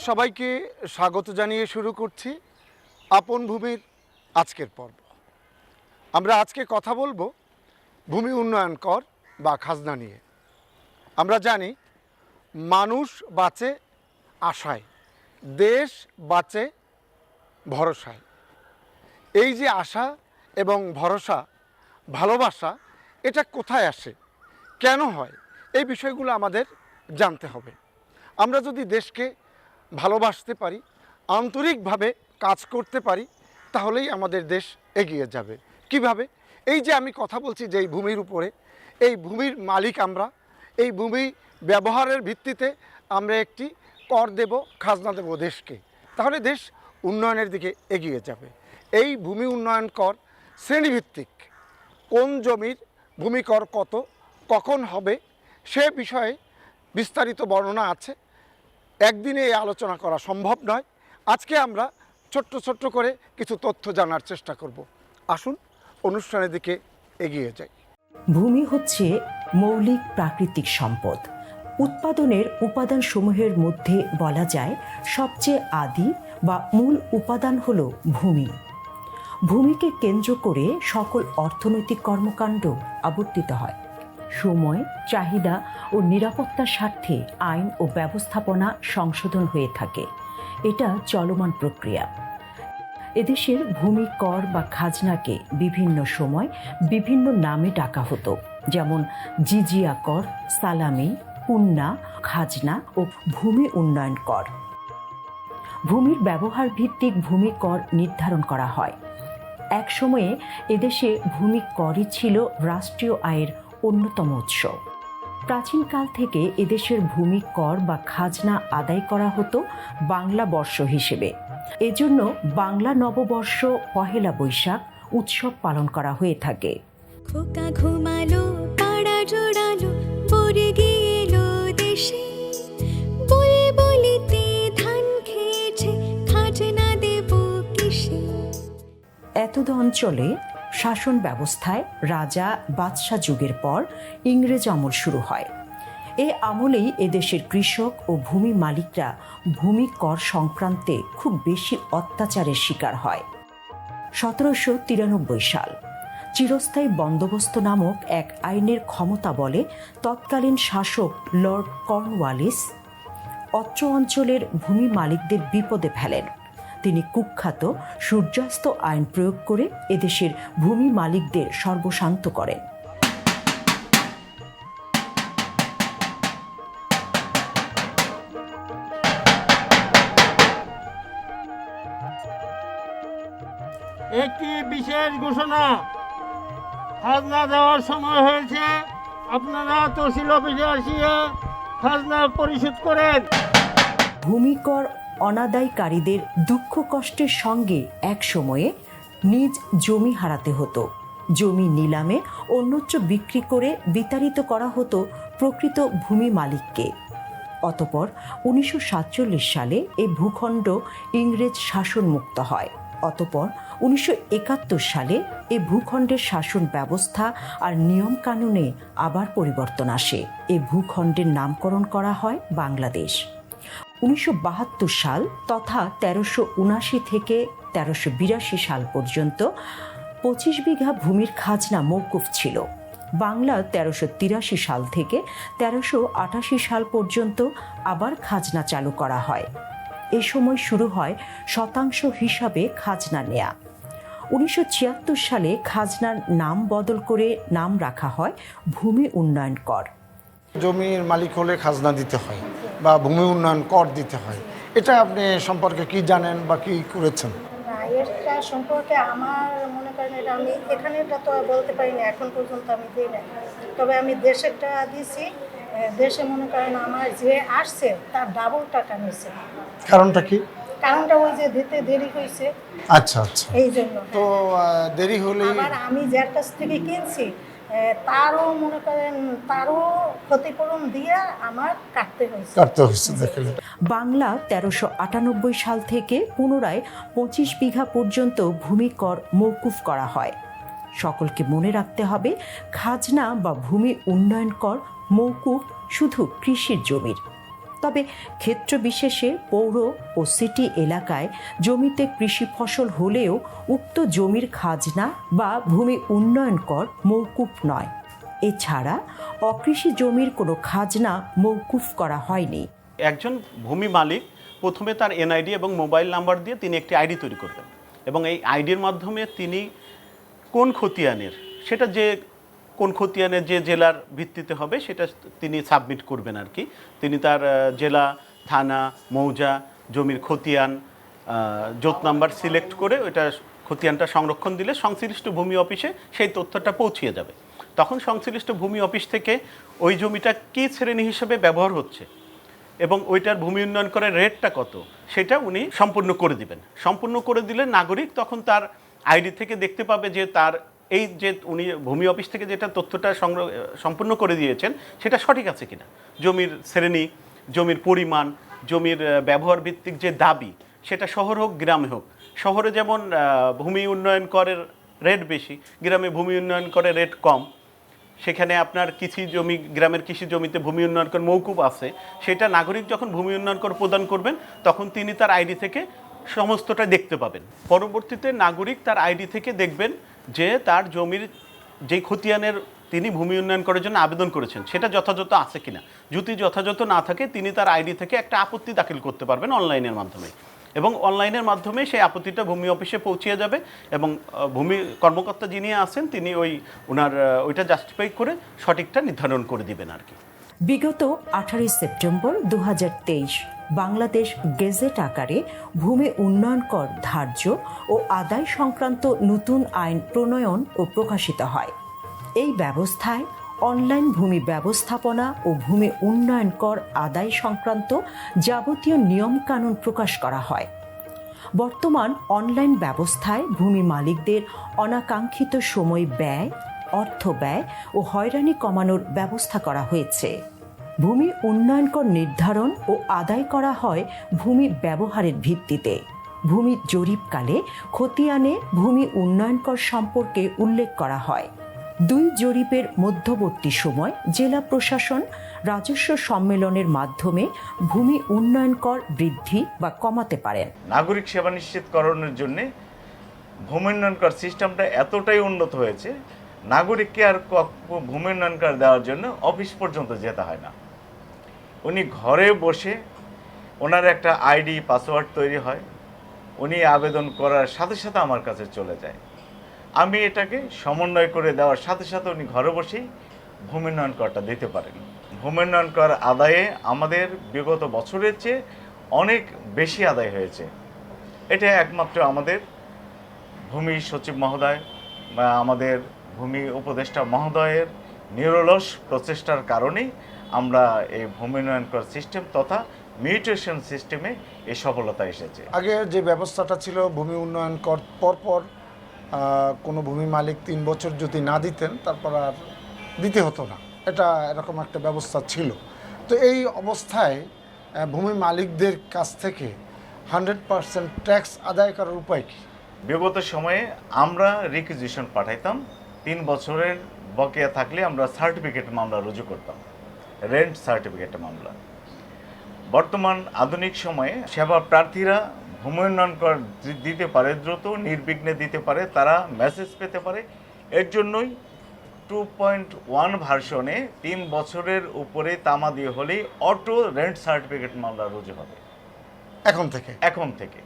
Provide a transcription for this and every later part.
আপনাদের সবাইকে স্বাগত জানিয়ে শুরু করছি আপন ভূমির আজকের পর্ব। আমরা আজকে কথা বলব ভূমি উন্নয়ন কর বা খাজনা নিয়ে। আমরা জানি, মানুষ বাঁচে আশায়, দেশ বাঁচে ভরসায়। এই যে আশা এবং ভরসা, ভালোবাসা, এটা কোথায় আসে? কেন হয়? এই বিষয়গুলো আমাদের জানতে হবে। আমরা যদি দেশকে ভালোবাসতে পারি, আন্তরিকভাবে কাজ করতে পারি, তাহলেই আমাদের দেশ এগিয়ে যাবে। কীভাবে? এই যে আমি কথা বলছি যে এই ভূমির উপরে, এই ভূমির মালিক আমরা, এই ভূমি ব্যবহারের ভিত্তিতে আমরা একটি কর দেব, খাজনা দেব দেশকে। তাহলে দেশ উন্নয়নের দিকে এগিয়ে যাবে। এই ভূমি উন্নয়ন কর শ্রেণীভিত্তিক। কোন জমির ভূমি কর কত, কখন হবে, সে বিষয়ে বিস্তারিত বর্ণনা আছে। একদিনে এই আলোচনা করা সম্ভব নয়। আজকে আমরা ছোট্ট ছোট্ট করে কিছু তথ্য জানার চেষ্টা করব। আসুন, অনুষ্ঠানের দিকে এগিয়ে যাই। ভূমি হচ্ছে মৌলিক প্রাকৃতিক সম্পদ। উৎপাদনের উপাদানসমূহের মধ্যে বলা যায় সবচেয়ে আদি বা মূল উপাদান হল ভূমি। ভূমিকে কেন্দ্র করে সকল অর্থনৈতিক কর্মকাণ্ড আবর্তিত হয়। সময়, চাহিদা ও নিরাপত্তার স্বার্থে আইন ও ব্যবস্থাপনা সংশোধন হয়ে থাকে। এটা চলমান প্রক্রিয়া। এদেশের ভূমি, কর বা খাজনাকে বিভিন্ন সময় বিভিন্ন নামে ডাকা হতো। যেমন জিজিয়া কর, সালামি, পুন্না, খাজনা ও ভূমি উন্নয়ন কর। ভূমির ব্যবহার ভিত্তিক ভূমি কর নির্ধারণ করা হয়। এক সময়ে এদেশে ভূমি করই ছিল রাষ্ট্রীয় আয়ের অন্যতম উৎস। প্রাচীনকাল থেকে এদেশের ভূমি কর বা খাজনা আদায় করা হতো বাংলা বর্ষ হিসেবে। এজন্য বাংলা নববর্ষ পহেলা বৈশাখ উৎসব পালন করা হয়ে থাকে। খোকা ঘুমালো পাড়া জোড়ালো পরে গিয়েলো দেশে। বুলবুলিতে ধান খেয়েছে খাজনা দেব কিসে? এতদ অঞ্চলে শাসন ব্যবস্থায় রাজা বাদশাহ যুগের পর ইংরেজ আমল শুরু হয়। এ আমলেই এদেশের কৃষক ও ভূমি মালিকরা ভূমি কর সংক্রান্তে খুব বেশি অত্যাচারের শিকার হয়। সতেরোশো তিরানব্বই সাল, চিরস্থায়ী বন্দোবস্ত নামক এক আইনের ক্ষমতা বলে তৎকালীন শাসক লর্ড কর্নওয়ালিস অত্র অঞ্চলের ভূমি মালিকদের বিপদে ফেলেন। তিনি কুখ্যাত সূর্যাস্ত আইন প্রয়োগ করে এদেশের ভূমি মালিকদের সর্বশান্ত করেন একটি বিশেষ ঘোষণা। খাজনা দেওয়ার সময় হয়েছে। আপনারা তহসিল অফিসে আসিয়ে খাজনা পরিশোধ করেন। ভূমিকর অনাদায়কারীদের দুঃখ কষ্টের সঙ্গে এক সময়ে নিজ জমি হারাতে হতো। জমি নিলামে অন্যত্র বিক্রি করে বিতাড়িত করা হতো প্রকৃত ভূমি মালিককে। অতপর উনিশশো সাতচল্লিশ সালে এ ভূখণ্ড ইংরেজ শাসন মুক্ত হয়। অতপর উনিশশো একাত্তর সালে এ ভূখণ্ডের শাসন ব্যবস্থা আর নিয়ম কানুনে আবার পরিবর্তন আসে। এ ভূখণ্ডের নামকরণ করা হয় বাংলাদেশ। উনিশশো বাহাত্তর সাল তথা তেরোশো উনাশি থেকে তেরোশো বিরাশি সাল পর্যন্ত পঁচিশ বিঘা ভূমির খাজনা মৌকুফ ছিল। বাংলা তেরোশো তিরাশি সাল থেকে তেরোশো আটাশি সাল পর্যন্ত আবার খাজনা চালু করা হয়। এ সময় শুরু হয় শতাংশ হিসাবে খাজনা নেয়া। উনিশশো ছিয়াত্তর সালে খাজনার নাম বদল করে নাম রাখা হয় ভূমি উন্নয়ন কর। জমির মালিক হলে খাজনা দিতে হয় বা ভূমি উন্নয়ন কর দিতে হয়। এটা আপনি সম্পর্কে কি জানেন বা কি করেছেন? এটা সম্পর্কে আমার মনে করেন এটা আমি এখানে এটা তো বলতে পারি না এখন পর্যন্ত আমি দিই না তবে আমি দেশেরটা দিছি দেশে মনে করেন আমার যে আসছে তার ডাবল টাকা নিছে কারণটা কি? কারণটা ওই যে দিতে দেরি হয়েছে। আচ্ছা আচ্ছা। এই জন্য। তো দেরি হলেই আবার আমি যার কাছ থেকে কিনছি তারও মনে করেন তারও ক্ষতিপূরণ দিয়ে আমার কাটতে হয়েছে। কাটতে হয়েছে দেখেন। বাংলা তেরোশো আটানব্বই সাল থেকে পুনরায় পঁচিশ বিঘা পর্যন্ত ভূমি কর মৌকুফ করা হয়। সকলকে মনে রাখতে হবে খাজনা বা ভূমি উন্নয়ন কর মৌকুফ শুধু কৃষির জমির। তবে ক্ষেত্র বিশেষে পৌর ও সিটি এলাকায় জমিতে কৃষি ফসল হলেও উক্ত জমির খাজনা বা ভূমি উন্নয়ন কর মৌকুফ নয়। এছাড়া অকৃষি জমির কোনো খাজনা মৌকুফ করা হয়নি। একজন ভূমি মালিক প্রথমে তার এনআইডি এবং মোবাইল নাম্বার দিয়ে তিনি একটি আইডি তৈরি করবেন এবং এই আইডির মাধ্যমে তিনি কোন খতিয়ানের, সেটা যে কোন খতিয়ানের যে জেলার ভিত্তিতে হবে সেটা তিনি সাবমিট করবেন আর কি। তিনি তার জেলা, থানা, মৌজা, জমির খতিয়ান জোত নাম্বার সিলেক্ট করে ওইটা খতিয়ানটা সংরক্ষণ দিলে সংশ্লিষ্ট ভূমি অফিসে সেই তথ্যটা পৌঁছিয়ে যাবে। তখন সংশ্লিষ্ট ভূমি অফিস থেকে ওই জমিটা কী শ্রেণি হিসেবে ব্যবহার হচ্ছে এবং ওইটার ভূমি উন্নয়ন করার রেটটা কত সেটা উনি সম্পূর্ণ করে দিবেন। সম্পূর্ণ করে দিলে নাগরিক তখন তার আইডি থেকে দেখতে পাবে যে তার এই যে উনি ভূমি অফিস থেকে যেটা তথ্যটা সংগ্রহ, সম্পূর্ণ করে দিয়েছেন, সেটা সঠিক আছে কিনা? জমির শ্রেণি, জমির পরিমাণ, জমির ব্যবহার ভিত্তিক যে দাবি, সেটা শহর হোক, গ্রামে হোক। শহরে যেমন ভূমি উন্নয়ন করের রেট বেশি, গ্রামে ভূমি উন্নয়ন করে রেট কম, সেখানে আপনার কৃষি জমি, গ্রামের কৃষি জমিতে ভূমি উন্নয়ন কর মৌকুব আছে। সেটা নাগরিক যখন ভূমি উন্নয়ন কর প্রদান করবেন, তখন তিনি তার আইডি থেকে সমস্তটা দেখতে পাবেন। পরবর্তীতে নাগরিক তার আইডি থেকে দেখবেন যে তার জমির যেই খতিয়ানের তিনি ভূমি উন্নয়ন করার জন্য আবেদন করেছেন, সেটা যথাযথ আছে কিনা। যদি যথাযথ না থাকে, তিনি তার আইডি থেকে একটা আপত্তি দাখিল করতে পারবেন অনলাইনের মাধ্যমে। এবং অনলাইনের মাধ্যমে সেই আপত্তিটা ভূমি অফিসে পৌঁছিয়ে যাবে এবং ভূমি কর্মকর্তা যিনি আছেন, তিনি ওই ওনার ওইটা জাস্টিফাই করে সঠিকটা নির্ধারণ করে দিবেন আর কি। বিগত আঠারোই সেপ্টেম্বর দু হাজার তেইশ, বাংলাদেশ গেজেট আকারে ভূমি উন্নয়ন কর ধার্য ও আদায় সংক্রান্ত নতুন আইন প্রণয়ন ও প্রকাশিত হয়। এই ব্যবস্থায় অনলাইন ভূমি ব্যবস্থাপনা ও ভূমি উন্নয়ন কর আদায় সংক্রান্ত যাবতীয় নিয়মকানুন প্রকাশ করা হয়। বর্তমান অনলাইন ব্যবস্থায় ভূমি মালিকদের অনাকাঙ্ক্ষিত সময় ব্যয় অর্থ ব্যয় ও হয়রানি কমানোর ব্যবস্থা করা হয়েছে। ভূমি উন্নয়ন কর নির্ধারণ ও আদায় করা হয় ভূমি ব্যবহারের ভিত্তিতে। ভূমি জরিপকালে খতিয়ানে ভূমি উন্নয়ন কর সম্পর্কে উল্লেখ করা হয়। দুই জরিপের মধ্যবর্তী সময় জেলা প্রশাসন রাজস্ব সম্মেলনের মাধ্যমে ভূমি উন্নয়ন কর বৃদ্ধি বা কমাতে পারেন। নাগরিক সেবা নিশ্চিতকরণের জন্য ভূমি উন্নয়ন কর সিস্টেমটা এতটাই উন্নত হয়েছে নাগরিককে আর ভূমি উন্নয়ন কর দেওয়ার জন্য অফিস পর্যন্ত যেতে হয় না। উনি ঘরে বসে ওনার একটা আইডি, পাসওয়ার্ড তৈরি হয়। উনি আবেদন করার সাথে সাথে আমার কাছে চলে যায়। আমি এটাকে সমন্বয় করে দেওয়ার সাথে সাথে উনি ঘরে বসেই ভূমি উন্নয়ন করটা দিতে পারেন। ভূমি উন্নয়ন কর আদায়ে আমাদের বিগত বছরের চেয়ে অনেক বেশি আদায় হয়েছে। এটা একমাত্র আমাদের ভূমি সচিব মহোদয় বা আমাদের ভূমি উপদেষ্টা মহোদয়ের নিরলস প্রচেষ্টার কারণেই আমরা এই ভূমি উন্নয়ন কর সিস্টেম তথা মিউটেশন সিস্টেমে এই সফলতা এসেছে। আগে যে ব্যবস্থাটা ছিল ভূমি উন্নয়ন কর পরপর কোনো ভূমি মালিক তিন বছর যদি না দিতেন তারপর আর দিতে হতো না। এটা এরকম একটা ব্যবস্থা ছিল। তো এই অবস্থায় ভূমি মালিকদের কাছ থেকে হান্ড্রেড পার্সেন্ট ট্যাক্স আদায় করার উপায় কী? বিগত সময়ে আমরা রিকুইজিশন পাঠাইতাম। তিন বছরের বকেয়া থাকলে আমরা সার্টিফিকেট মামলা রুজু করতাম। রেন্ট সার্টিফিকেট মামলা। বর্তমান আধুনিক সময়ে সেবা প্রার্থীরা ভূমি উন্নয়ন কর দিতে পারে দ্রুত নির্বিঘ্নে দিতে পারে তারা মেসেজ পেতে পারে। এর জন্যই টু পয়েন্ট ওয়ান ভার্সনে তিন বছরের উপরে তামা দিয়ে হলেই অটো রেন্ট সার্টিফিকেট মামলা রুজু হবে। এখন থেকে? এখন থেকে।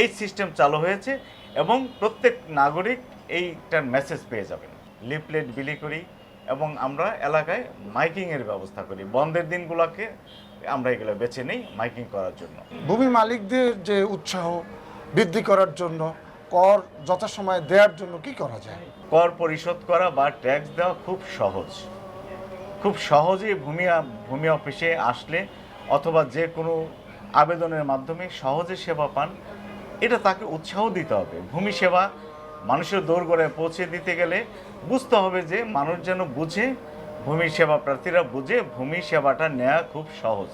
এই সিস্টেম চালু হয়েছে এবং প্রত্যেক নাগরিক এইটার মেসেজ পেয়ে যাবেন। লিফলেট বিলি করি এবং আমরা এলাকায় মাইকিংয়ের ব্যবস্থা করি। বন্ধের দিনগুলোকে আমরা এগুলো বেছে নিই মাইকিং করার জন্য। ভূমি মালিকদের যে উৎসাহ বৃদ্ধি করার জন্য কর যথাসময়ে দেওয়ার জন্য কি করা যায়? কর পরিশোধ করা বা ট্যাক্স দেওয়া খুব সহজ। খুব সহজেই ভূমি ভূমি অফিসে আসলে অথবা যে কোনো আবেদনের মাধ্যমে সহজে সেবা পান এটা তাকে উৎসাহ দিতে হবে। ভূমি সেবা মানুষের দোরগোড়ায় পৌঁছে দিতে গেলে বুঝতে হবে যে মানুষ যেন বুঝে, ভূমি সেবা প্রার্থীরা বুঝে, ভূমি সেবাটা নেওয়া খুব সহজ।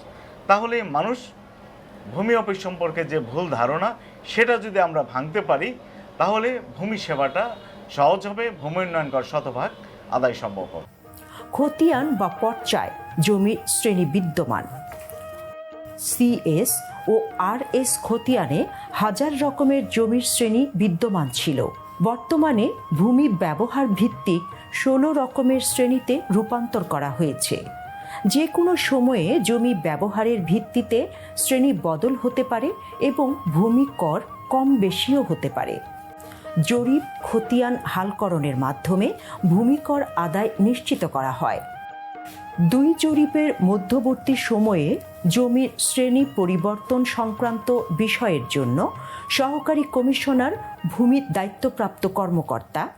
তাহলে মানুষ ভূমি অফিস সম্পর্কে যে ভুল ধারণা, সেটা যদি আমরা ভাঙতে পারি, তাহলে ভূমি সেবাটা সহজ হবে, ভূমি উন্নয়ন কর শতভাগ আদায় সম্ভব হবে। খতিয়ান বা পর্যায় জমির শ্রেণি বিদ্যমান। সিএস ও আর এস খতিয়ানে হাজার রকমের জমির শ্রেণি বিদ্যমান ছিল। বর্তমানে ভূমি ব্যবহার ভিত্তিক ষোলো রকমের শ্রেণীতে রূপান্তর করা হয়েছে। যে কোনো সময়ে জমি ব্যবহারের ভিত্তিতে শ্রেণি বদল হতে পারে এবং ভূমি কর কম বেশিও হতে পারে। জরিপ খতিয়ান হালকরণের মাধ্যমে ভূমিকর আদায় নিশ্চিত করা হয়। দুই জরিপের মধ্যবর্তী সময়ে জমির শ্রেণি পরিবর্তন সংক্রান্ত বিষয়ের জন্য সহকারী কমিশনার ভূমির দায়িত্বপ্রাপ্ত কর্মকর্তা।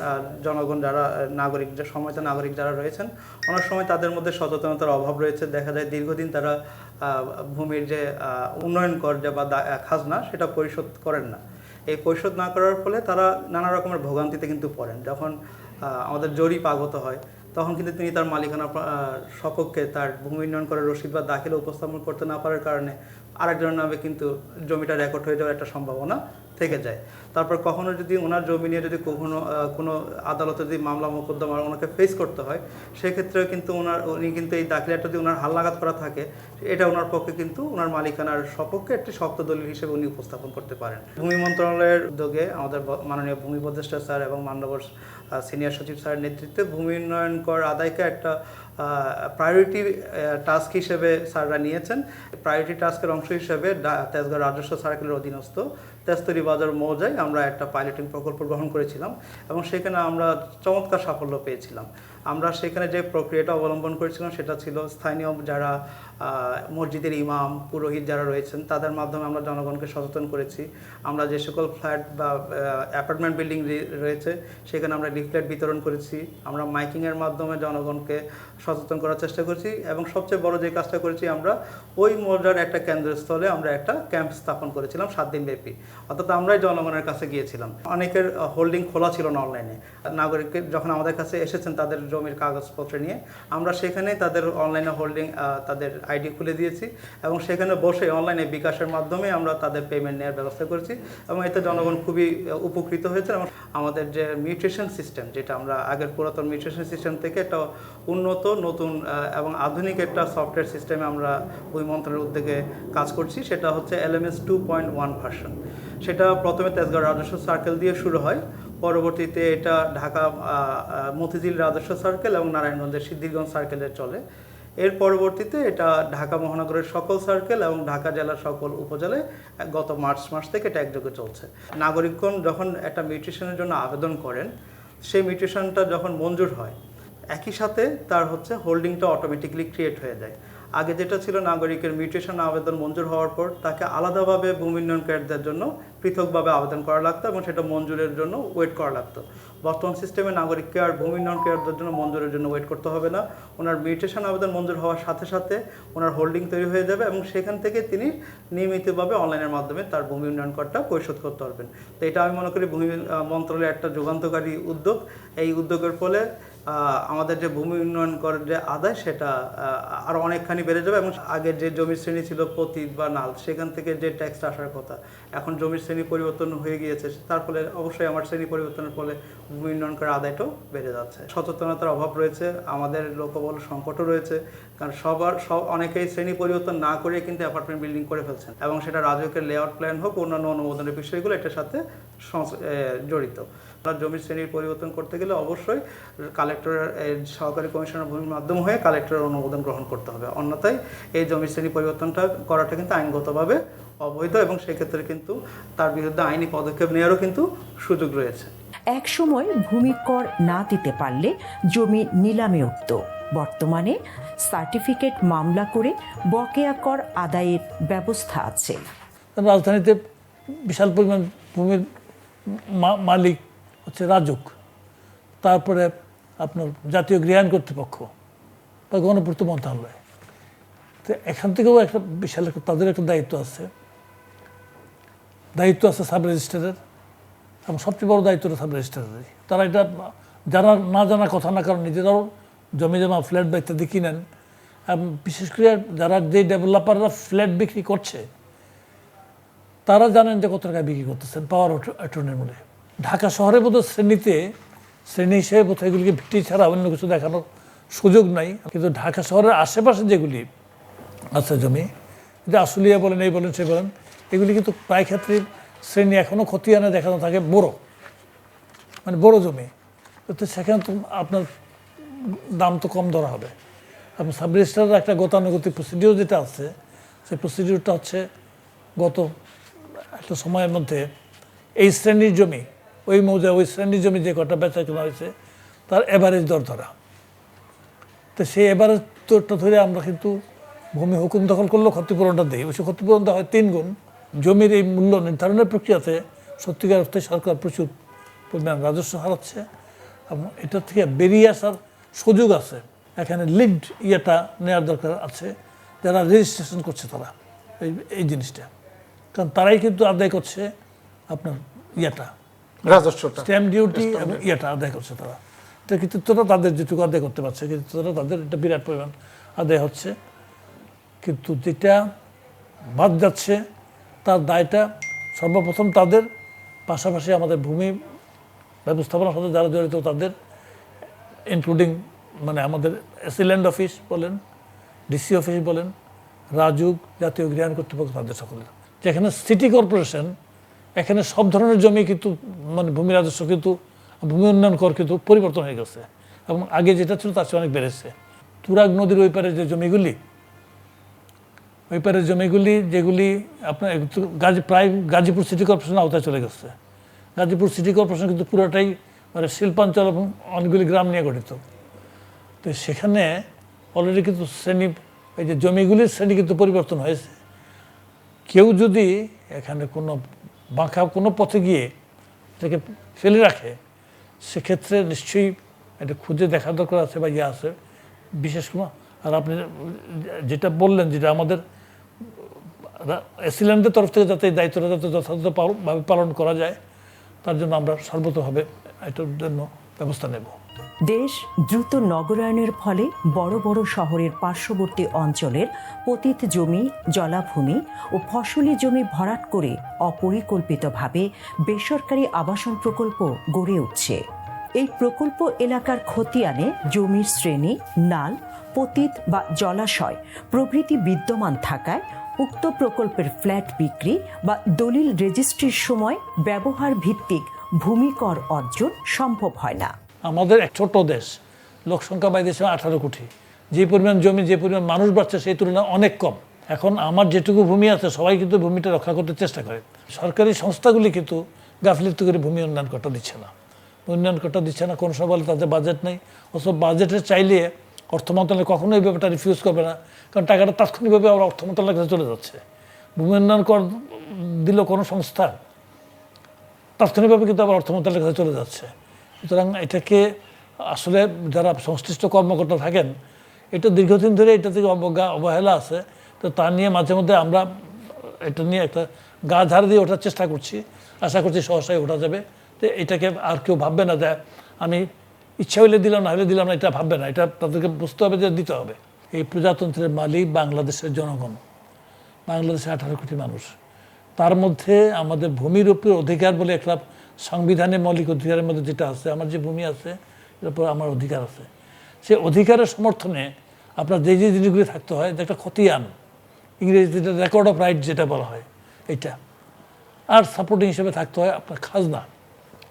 আহ, জনগণ যারা নাগরিক সমাজ নাগরিক যারা রয়েছেন অনেক সময় তাদের মধ্যে সচেতনতার অভাব রয়েছে। দেখা যায় দীর্ঘদিন তারা ভূমির যে উন্নয়ন কর যে বা খাজনা সেটা পরিশোধ করেন না। এই পরিশোধ না করার ফলে তারা নানা রকমের ভোগান্তিতে কিন্তু পড়েন। যখন আমাদের জরিপ আগত হয় তখন কিন্তু তিনি তার মালিকানা সপক্ষে তার ভূমি উন্নয়ন করে রসিদ বা দাখিল উপস্থাপন করতে না পারার কারণে আরেকজনের নামে কিন্তু জমিটা রেকর্ড হয়ে যাওয়ার একটা সম্ভাবনা থেকে যায়। তারপর কখনো যদি ওনার জমি নিয়ে যদি কখনো কোনো আদালতে যদি মামলা, মোকদ্দমা ওনাকে ফেস করতে হয় সেক্ষেত্রে কিন্তু ওনার, উনি কিন্তু এই দাখিলাটা যদি ওনার হালনাগাদ করা থাকে, এটা ওনার পক্ষে কিন্তু ওনার মালিকানার সপক্ষে একটি শক্ত দলিল হিসেবে উনি উপস্থাপন করতে পারেন। ভূমি মন্ত্রণালয়ের উদ্যোগে আমাদের মাননীয় ভূমি উপদেষ্টা স্যার এবং মান্যবর সিনিয়র সচিব স্যারের নেতৃত্বে ভূমি উন্নয়ন কর আদায়কে একটা প্রায়োরিটি টাস্ক হিসেবে স্যাররা নিয়েছেন। প্রায়োরিটি টাস্কের অংশ হিসেবে ডা- তেজগাঁও রাজস্ব সার্কেলের অধীনস্থ তেস্তরি বাজার মৌজায় আমরা একটা পাইলটিং প্রকল্প গ্রহণ করেছিলাম এবং সেখানে আমরা চমৎকার সাফল্য পেয়েছিলাম। আমরা সেখানে যে প্রক্রিয়াটা অবলম্বন করেছিলাম সেটা ছিল স্থানীয় যারা মসজিদের ইমাম, পুরোহিত যারা রয়েছেন, তাদের মাধ্যমে আমরা জনগণকে সচেতন করেছি। আমরা যে সকল ফ্ল্যাট বা অ্যাপার্টমেন্ট বিল্ডিং রয়েছে, সেখানে আমরা লিফলেট বিতরণ করেছি। আমরা মাইকিংয়ের মাধ্যমে জনগণকে সচেতন করার চেষ্টা করেছি এবং সবচেয়ে বড় যে কাজটা করেছি আমরা, ওই মৌজার একটা কেন্দ্রস্থলে আমরা একটা ক্যাম্প স্থাপন করেছিলাম সাত দিন ব্যাপী। অর্থাৎ আমরাই জনগণের কাছে গিয়েছিলাম। অনেকের হোল্ডিং খোলা ছিল না অনলাইনে। নাগরিকের যখন আমাদের কাছে এসেছেন, তাদের জমির কাগজপত্র নিয়ে আমরা সেখানেই তাদের অনলাইনে হোল্ডিং তাদের আইডি খুলে দিয়েছি এবং সেখানে বসে অনলাইনে বিকাশের মাধ্যমে আমরা তাদের পেমেন্ট নেওয়ার ব্যবস্থা করেছি এবং এতে জনগণ খুবই উপকৃত হয়েছে এবং আমাদের যে মিউটেশন সিস্টেম যেটা আমরা আগের পুরাতন মিউটেশন সিস্টেম থেকে একটা উন্নত, নতুন এবং আধুনিক একটা সফটওয়্যার সিস্টেমে আমরা বই মন্ত্রণালয়ের উদ্যোগে কাজ করছি, সেটা হচ্ছে LMS two point one version সেটা প্রথমে তেজগাঁও রাজস্ব সার্কেল দিয়ে শুরু হয়। পরবর্তীতে এটা ঢাকা মতিঝিল রাজস্ব সার্কেল এবং নারায়ণগঞ্জের সিদ্ধিরগঞ্জ সার্কেলে চলে। এর পরবর্তীতে এটা ঢাকা মহানগরের সকল সার্কেল এবং ঢাকা জেলার সকল উপজেলায় গত মার্চ মাস থেকে এটা একযোগে চলছে। নাগরিকগণ যখন একটা মিউটেশনের জন্য আবেদন করেন, সেই মিউটেশনটা যখন মঞ্জুর হয়, একই সাথে তার হচ্ছে হোল্ডিংটা অটোমেটিক্যালি ক্রিয়েট হয়ে যায়। আগে যেটা ছিল নাগরিকের মিউটেশন আবেদন মঞ্জুর হওয়ার পর তাকে আলাদাভাবে ভূমি উন্নয়ন কার্ডদের জন্য পৃথকভাবে আবেদন করা লাগতো এবং সেটা মঞ্জুরের জন্য ওয়েট করা লাগতো। বর্তমান সিস্টেমে নাগরিককে আর ভূমি উন্নয়ন কার্ডদের জন্য মঞ্জুরের জন্য ওয়েট করতে হবে না। ওনার মিউটেশন আবেদন মঞ্জুর হওয়ার সাথে সাথে ওনার হোল্ডিং তৈরি হয়ে যাবে এবং সেখান থেকে তিনি নিয়মিতভাবে অনলাইনের মাধ্যমে তার ভূমি উন্নয়ন করটা পরিশোধ করতে পারবেন। তো এটা আমি মনে করি ভূমি মন্ত্রণালয়ের একটা যুগান্তকারী উদ্যোগ। এই উদ্যোগের ফলে আমাদের যে ভূমি উন্নয়ন করার যে আদায় সেটা আহ, আরও অনেকখানি বেড়ে যাবে এবং আগের যে জমির শ্রেণি ছিল পতিত বা নাল সেখান থেকে যে ট্যাক্সটা আসার কথা এখন জমির শ্রেণি পরিবর্তন হয়ে গিয়েছে তার ফলে অবশ্যই আমার শ্রেণি পরিবর্তনের ফলে ভূমি উন্নয়ন করার আদায়টাও বেড়ে যাচ্ছে। সচেতনতার অভাব রয়েছে আমাদের লোকবল সংকটও রয়েছে কারণ সবার সব অনেকেই শ্রেণি পরিবর্তন না করে কিন্তু অ্যাপার্টমেন্ট বিল্ডিং করে ফেলছেন এবং সেটা রাজকের লেআউট প্ল্যান হোক অন্যান্য অনুমোদনের বিষয়গুলো এটার সাথে জড়িত। আপনার জমির শ্রেণির পরিবর্তন করতে গেলে অবশ্যই কালেক্টরের সহকারী কমিশনার ভূমির মাধ্যম হয়ে কালেক্টরের অনুমোদন গ্রহণ করতে হবে। অন্যথায় এই জমির শ্রেণি পরিবর্তনটা করাটা কিন্তু আইনগতভাবে অবৈধ এবং সেক্ষেত্রে কিন্তু তার বিরুদ্ধে আইনি পদক্ষেপ নেওয়ারও কিন্তু সুযোগ রয়েছে। একসময় ভূমি কর না দিতে পারলে জমি নিলামে উঠত। বর্তমানে সার্টিফিকেট মামলা করে বকেয়া কর আদায়ের ব্যবস্থা আছে। রাজধানীতে বিশাল পরিমাণ ভূমির মা- মালিক হচ্ছে রাজুক। তারপরে আপনার জাতীয় গৃহায়ণ কর্তৃপক্ষ বা গণপূর্ত মন্ত্রণালয়। তো এখান থেকেও একটা বিশাল একটা, তাদের একটা দায়িত্ব আছে। দায়িত্ব আছে সাব রেজিস্ট্রারের এবং সবচেয়ে বড় দায়িত্ব সাব রেজিস্ট্রারেরই তারা এটা জানা না জানার কথা না, কারণ নিজেরাও জমি জমা, ফ্ল্যাট বা ইত্যাদি কিনেন। বিশেষ করে যারা যে ডেভেলপাররা ফ্ল্যাট বিক্রি করছে, তারা জানেন যে কত টাকা বিক্রি করতেছেন পাওয়ার অ্যাটর্নির মূল্যে। ঢাকা শহরের মতো শ্রেণীতে, শ্রেণি হিসেবে বোধহয় এগুলিকে ভিত্তি ছাড়া অন্য কিছু দেখানোর সুযোগ নাই। কিন্তু ঢাকা শহরের আশেপাশে যেগুলি আছে জমি যে আশুলিয়া বলেন, এই বলেন, সে বলেন, এগুলি কিন্তু প্রায় ক্ষেত্রে শ্রেণি এখনও খতিয়ানে দেখানো থাকে বড় মানে বড় জমি। তো সেখানে তো আপনার দাম তো কম ধরা হবে। এবং সাব রেজিস্ট্রারের একটা গতানুগতিক প্রসিডিওর যেটা আছে, সেই প্রসিডিওরটা হচ্ছে গত একটা সময়ের মধ্যে এই শ্রেণির জমি ওই মৌজা ওই শ্রেণির জমি যে কটা বেচা কেনা হয়েছে, তার এভারেজ দর ধরা। তো সেই এভারেজ দরটা ধরে আমরা কিন্তু ভূমি হুকুম দখল করলেও ক্ষতিপূরণটা দিই। ওই ক্ষতিপূরণটা হয় তিন গুণ। জমির এই মূল্য নির্ধারণের প্রক্রিয়াতে সত্যিকার অর্থে সরকার প্রচুর পরিমাণ রাজস্ব হারাচ্ছে এবং এটা থেকে বেরিয়ে আসার সুযোগ আছে। এখানে লিড ইয়েটা নেওয়ার দরকার আছে। যারা রেজিস্ট্রেশন করছে তারা এই এই জিনিসটা। কারণ তারাই কিন্তু আদায় করছে আপনার ইয়েটা। রাজস্বটা। স্ট্যাম্প ডিউটি এবং ইয়েটা আদায় করছে তারা। এটা কৃতিত্বটা তাদের যেটুকু আদায় করতে পারছে কৃতিত্বটা তাদের এটা বিরাট পরিমাণ আদায় হচ্ছে। কিন্তু যেটা বাদ যাচ্ছে তার দায়টা সর্বপ্রথম তাদের পাশাপাশি আমাদের ভূমি ব্যবস্থাপনার সাথে যারা জড়িত তাদের ইনক্লুডিং মানে আমাদের এসিল্যান্ড অফিস বলেন ডিসি অফিস বলেন রাজুক জাতীয় গৃহায়ণ কর্তৃপক্ষ তাদের সকলের। যেখানে সিটি কর্পোরেশন এখানে সব ধরনের জমি কিন্তু মানে ভূমি রাজস্ব কিন্তু, ভূমি উন্নয়ন কর কিন্তু পরিবর্তন হয়ে গেছে। এবং আগে যেটা ছিল তার চেয়ে অনেক বেড়েছে। তুরাগ নদীর ওই পারে যে জমিগুলি, ওই পারের জমিগুলি যেগুলি আপনার গাজী প্রায় গাজীপুর সিটি কর্পোরেশনের আওতায় চলে গেছে। গাজীপুর সিটি কর্পোরেশন কিন্তু পুরোটাই মানে শিল্পাঞ্চল এবং অনেকগুলি গ্রাম নিয়ে গঠিত। তো সেখানে অলরেডি কিন্তু শ্রেণি, এই যে জমিগুলির শ্রেণি কিন্তু পরিবর্তন হয়েছে। কেউ যদি এখানে কোনো বাঁকা কোনো পথে গিয়ে এটাকে ফেলে রাখে, সেক্ষেত্রে নিশ্চয়ই এটা খুঁজে দেখা দরকার আছে বা ইয়ে আছে, বিশেষ কোনো। আর আপনি যেটা বললেন, যেটা আমাদের এসিল্যান্ডের তরফ থেকে যাতে এই দায়িত্বটা যাতে যথাযথভাবে পালন করা যায়, তার জন্য আমরা সর্বতভাবে এটার জন্য ব্যবস্থা নেব। দেশ দ্রুত নগরায়নের ফলে বড় বড় শহরের পার্শ্ববর্তী অঞ্চলের পতিত জমি, জলাভূমি ও ফসলি জমি ভরাট করে অপরিকল্পিতভাবে বেসরকারি আবাসন প্রকল্প গড়ে উঠছে। এই প্রকল্প এলাকার খতিয়ানে জমির শ্রেণি, নাল, পতিত বা জলাশয় প্রভৃতি বিদ্যমান থাকায় উক্ত প্রকল্পের ফ্ল্যাট বিক্রি বা দলিল রেজিস্ট্রির সময় ব্যবহার ভিত্তিক ভূমিকর অর্জন সম্ভব হয় না। আমাদের এক ছোট্ট দেশ, লোক সংখ্যা বাইরে দেশে আঠারো কোটি। যে পরিমাণ জমি, যে পরিমাণ মানুষ বাড়ছে সেই তুলনায় অনেক কম। এখন আমার যেটুকু ভূমি আছে, সবাই কিন্তু ভূমিটা রক্ষা করতে চেষ্টা করে। সরকারি সংস্থাগুলি কিন্তু গাফলিত করে ভূমি উন্নয়ন করতে দিচ্ছে না। উন্নয়ন করতে দিচ্ছে না, কোনো সময় তাদের বাজেট নেই। ওসব বাজেটে চাইলে অর্থ মন্ত্রণালয় কখনোই এই ব্যাপারটা রিফিউজ করবে না। কারণ টাকাটা তাৎক্ষণিকভাবে আবার অর্থ মন্ত্রণালয়ের কাছে চলে যাচ্ছে। ভূমি উন্নয়ন কর দিল কোনো সংস্থা, তাৎক্ষণিকভাবে কিন্তু আবার অর্থ মন্ত্রণালয়ের কাছে চলে যাচ্ছে। সুতরাং এটাকে আসলে যারা সংশ্লিষ্ট কর্মকর্তা থাকেন, এটা দীর্ঘদিন ধরে এটা থেকে অবজ্ঞা অবহেলা আছে। তো তা নিয়ে মাঝে মধ্যে আমরা এটা নিয়ে একটা গা ঝাড় দিয়ে ওঠার চেষ্টা করছি। আশা করছি সহসায় ওঠা যাবে। তো এটাকে আর কেউ ভাববে না যে আমি ইচ্ছা হইলে দিলাম, না হলে দিলাম না, এটা ভাববে না। এটা তাদেরকে বুঝতে হবে যে দিতে হবে। এই প্রজাতন্ত্রের মালিক বাংলাদেশের জনগণ বাংলাদেশে আঠারো কোটি মানুষ। তার মধ্যে আমাদের ভূমির উপর অধিকার বলে একটা সংবিধানে মৌলিক অধিকারের মধ্যে যেটা আছে, আমার যে ভূমি আছে, এর উপর আমার অধিকার আছে। সে অধিকারের সমর্থনে আপনার যে যে জিনিসগুলি থাকতে হয় একটা খতিয়ান, ইংরেজিতে রেকর্ড অফ রাইট যেটা বলা হয় এটা আর সাপোর্টিং হিসেবে থাকতে হয় আপনার খাজনা,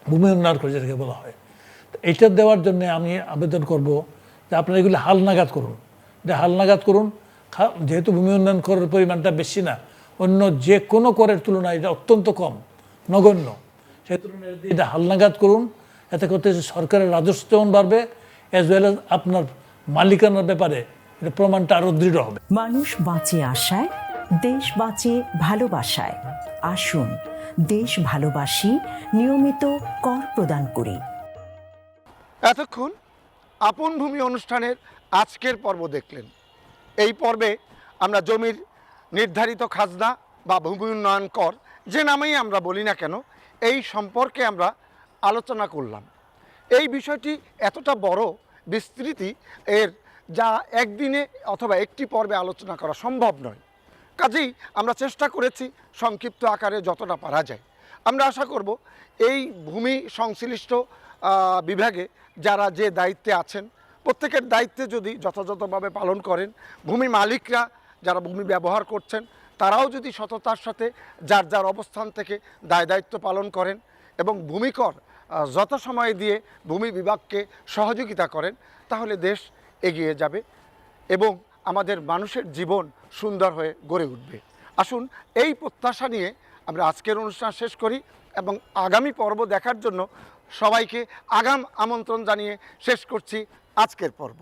ভূমি উন্নয়ন করে যেটাকে বলা হয়। তো এইটা দেওয়ার জন্য আমি আবেদন করব যে আপনারা এগুলি হালনাগাদ করুন। যে হালনাগাদ করুন যেহেতু ভূমি উন্নয়ন করার পরিমাণটা বেশি না, অন্য যে কোনো করের তুলনায় এটা অত্যন্ত কম, নগণ্য। সেই তুলনায় এটা হালনাগাদ করুন। এতে করতে সরকারের রাজস্ব যেমন বাড়বে অ্যাজ ওয়েল এজ আপনার মালিকানার ব্যাপারে এটা প্রমাণটা আরও দৃঢ় হবে। মানুষ বাঁচে আশায় দেশ বাঁচে ভালোবাসায়। আসুন দেশ ভালোবাসি নিয়মিত কর প্রদান করি। এতক্ষণ আপন ভূমি অনুষ্ঠানের আজকের পর্ব দেখলেন। এই পর্বে আমরা জমির নির্ধারিত খাজনা বা ভূমি উন্নয়ন কর যে নামেই আমরা বলি না কেন এই সম্পর্কে আমরা আলোচনা করলাম। এই বিষয়টি এতটা বড় বিস্তৃতি এর যা একদিনে অথবা একটি পর্বে আলোচনা করা সম্ভব নয়। কাজেই আমরা চেষ্টা করেছি সংক্ষিপ্ত আকারে যতটা পারা যায়। আমরা আশা করব এই ভূমি সংশ্লিষ্ট বিভাগে যারা যে দায়িত্বে আছেন, প্রত্যেকের দায়িত্বে যদি যথাযথভাবে পালন করেন, ভূমি মালিকরা যারা ভূমি ব্যবহার করছেন তারাও যদি সততার সাথে যার যার অবস্থান থেকে দায় দায়িত্ব পালন করেন এবং ভূমিকর যত সময় দিয়ে ভূমি বিভাগকে সহযোগিতা করেন, তাহলে দেশ এগিয়ে যাবে এবং আমাদের মানুষের জীবন সুন্দর হয়ে গড়ে উঠবে। আসুন, এই প্রত্যাশা নিয়ে আমরা আজকের অনুষ্ঠান শেষ করি এবং আগামী পর্ব দেখার জন্য সবাইকে আগাম আমন্ত্রণ জানিয়ে শেষ করছি আজকের পর্ব।